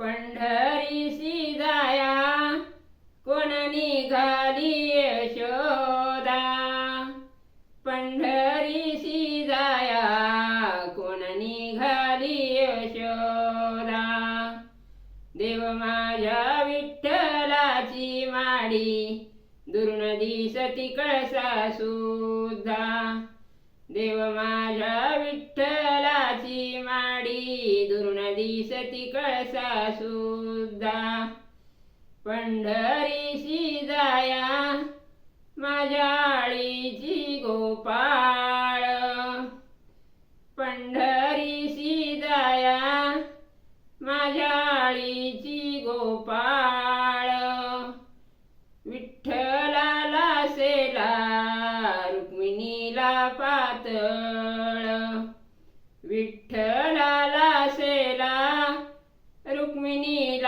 पंढरीसी जाया कोण निघाली यशोदा? पंढरीसी जाया कोण निघाली यशोदा? देव माझ्या विठ्ठलाची माडी दुरून दिसती कळसा सुद्धा देव माझ्या विठ्ठल दुरून दिसती कळसा सुद्धा. पंढरीशी जाया माझ्या आळीची गोपाळ. पंढरीशी जाया माझ्या आळीची गोपाळ. विठ्ठलाला सेला रुक्मिणीला पातळ. विठ्ठला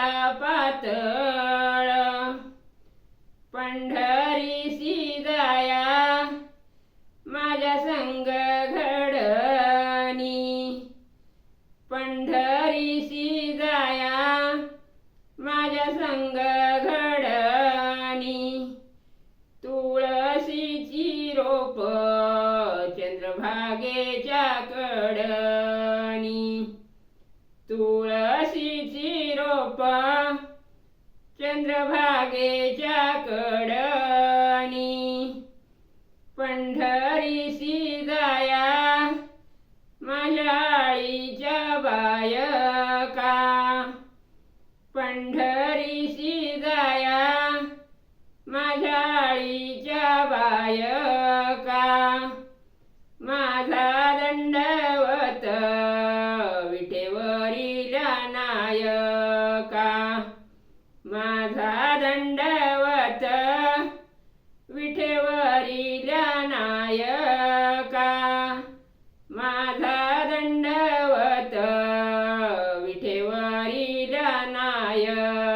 रुक्मिणीला पातळ. पंढरीसी जाया माझ्या संग घडणी. पंढरीसी जाया माझ्या संग घडणी. तुळशीची रोप चंद्रभागेच्या चंद्रभागेच्या कडणी पंढरीसी जाया माझ्या बायका. पंढरीसी जाया माझ्या बायका. माझा दंडवत विठेवरील नायका. माझा दंडवत विठेवरील नायका.